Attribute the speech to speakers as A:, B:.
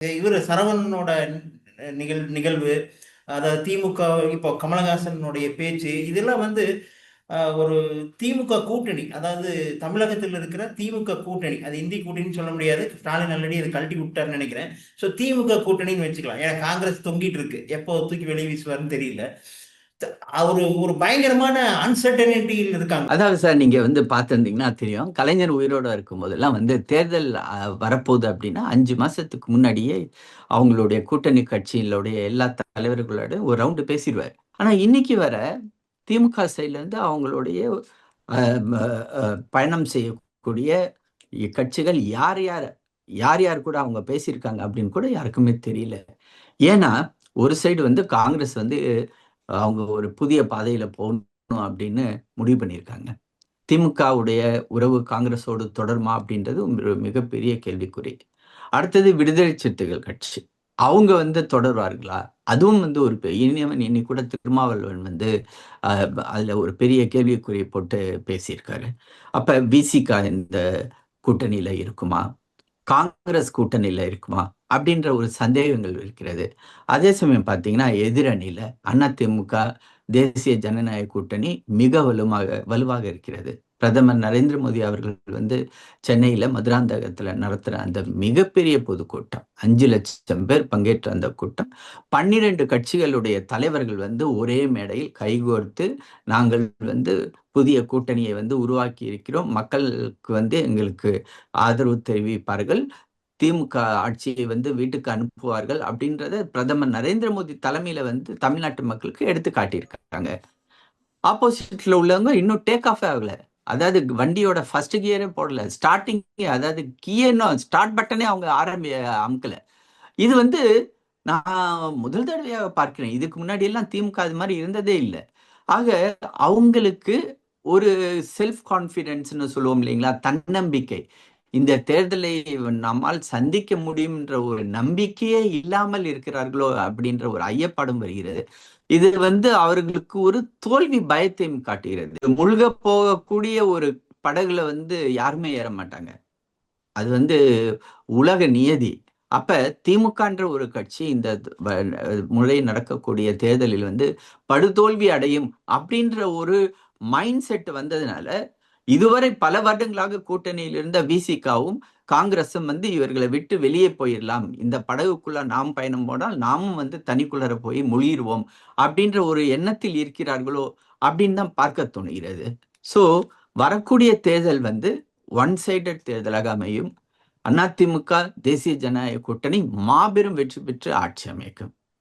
A: இவர் சரவணனோட நிகழ் நிகழ்வு அதாவது திமுக இப்போ கமலஹாசனுடைய பேச்சு இதெல்லாம் வந்து ஒரு திமுக கூட்டணி அதாவது தமிழகத்தில் இருக்கிற திமுக கூட்டணி அது இந்தி கூட்டணின்னு சொல்ல முடியாது ஸ்டாலின் ஆல்ரெடி அது கழட்டி விட்டார்னு நினைக்கிறேன். ஸோ திமுக கூட்டணின்னு வச்சுக்கலாம். ஏன்னா காங்கிரஸ் தொங்கிட்டு இருக்கு. எப்போ தூக்கி வெளியே வீசுவார்னு தெரியல. த- ஒரு ஒரு பயங்கரமான அன்சர்டனிட்டியில் இருக்காங்க.
B: அதாவது சார் நீங்க வந்து பார்த்துருந்தீங்கன்னா தெரியும் கலைஞர் உயிரோட இருக்கும் போதெல்லாம் வந்து தேர்தல் வரப்போகுது அப்படின்னா அஞ்சு மாசத்துக்கு முன்னாடியே அவங்களுடைய கூட்டணி கட்சிகளுடைய எல்லா தலைவர்களோட ஒரு ரவுண்டு பேசிடுவார். ஆனா இன்னைக்கு வர திமுக சைட்லேருந்து அவங்களுடைய பயணம் செய்யக்கூடிய கட்சிகள் யார் யார் யார் யார் கூட அவங்க பேசியிருக்காங்க அப்படின்னு கூட யாருக்குமே தெரியல. ஏன்னா ஒரு சைடு வந்து காங்கிரஸ் வந்து அவங்க ஒரு புதிய பாதையில போகணும் அப்படின்னு முடிவு பண்ணியிருக்காங்க. திமுகவுடைய உறவு காங்கிரஸோடு தொடருமா அப்படின்றது ஒரு மிகப்பெரிய கேள்விக்குறி. அடுத்தது விடுதலை சிறுத்தைகள் கட்சி. அவங்க வந்து தொடர்வார்களா? அதுவும் வந்து ஒரு இனியவன் இன்னி கூட திருமாவளவன் வந்து அதில் அதுல ஒரு பெரிய கேள்விக்குறி போட்டு பேசியிருக்காரு. அப்ப விசிகா இந்த கூட்டணியில இருக்குமா? காங்கிரஸ் கூட்டணியில் இருக்குமா? அப்படின்ற ஒரு சந்தேகங்கள் இருக்கிறது. அதே சமயம் பார்த்தீங்கன்னா எதிரணியில் அதிமுக தேசிய ஜனநாயக கூட்டணி மிக வலுவாக வலுவாக இருக்கிறது. பிரதமர் நரேந்திர மோடி அவர்கள் வந்து சென்னையில் மதுராந்தகத்தில் நடத்துகிற அந்த மிகப்பெரிய பொதுக்கூட்டம். அஞ்சு லட்சம் பேர் பங்கேற்ற அந்த கூட்டம். பன்னிரண்டு கட்சிகளுடைய தலைவர்கள் வந்து ஒரே மேடையில் கைகோர்த்து நாங்கள் வந்து புதிய கூட்டணியை வந்து உருவாக்கி இருக்கிறோம். மக்களுக்கு வந்து எங்களுக்கு ஆதரவு தெரிவிப்பார்கள். திமுக ஆட்சியை வந்து வீட்டுக்கு அனுப்புவார்கள் அப்படின்றத பிரதமர் நரேந்திர மோடி தலைமையில வந்து தமிழ்நாட்டு மக்களுக்கு எடுத்து காட்டியிருக்காங்க ஆப்போசிட்ல உள்ளவங்க இன்னும் டேக் ஆஃப் ஆகலை. அதாவது வண்டியோட ஃபர்ஸ்ட் கியரே போடல. ஸ்டார்டிங் அதாவது கியர்னும் ஸ்டார்ட் பட்டனே அவங்க ஆரம்பி அமுக்கல. இது வந்து நான் முதல் தடவையாக பார்க்கிறேன். இதுக்கு முன்னாடி எல்லாம் திமுக அது மாதிரி இருந்ததே இல்லை. ஆக அவங்களுக்கு ஒரு செல்ஃப் கான்ஃபிடென்ஸ்னு சொல்லுவோம் இல்லைங்களா? தன்னம்பிக்கை. இந்த தேர்தலை நம்மால் சந்திக்க முடியும்ன்ற ஒரு நம்பிக்கையே இல்லாமல் இருக்கிறார்களோ அப்படின்ற ஒரு ஐயப்பாடும் வருகிறது. இது வந்து அவர்களுக்கு ஒரு தோல்வி பயத்தையும் காட்டுகிறது. முழுக போகக்கூடிய ஒரு படகுல வந்து யாருமே ஏற மாட்டாங்க. அது வந்து உலக நியதி. அப்ப திமுகன்ற ஒரு கட்சி இந்த முறை நடக்கக்கூடிய தேர்தலில் வந்து படுதோல்வி அடையும் அப்படின்ற ஒரு மைண்ட் செட் வந்ததுனால இதுவரை பல வருடங்களாக கூட்டணியில் இருந்த விசிகாவும் காங்கிரஸும் வந்து இவர்களை விட்டு வெளியே போயிடலாம். இந்த படகுக்குள்ள நாம் பயணம் போனால் நாமும் வந்து தனிக்குள்ளர போய் முழிடுவோம் அப்படின்ற ஒரு எண்ணத்தில் இருக்கிறார்களோ அப்படின்னு தான் பார்க்க தோணுகிறது. ஸோ வரக்கூடிய தேர்தல் வந்து ஒன் சைடட் தேர்தலாக அமையும். அதிமுக தேசிய ஜனநாயக கூட்டணி மாபெரும் வெற்றி பெற்று ஆட்சி அமைக்கும்.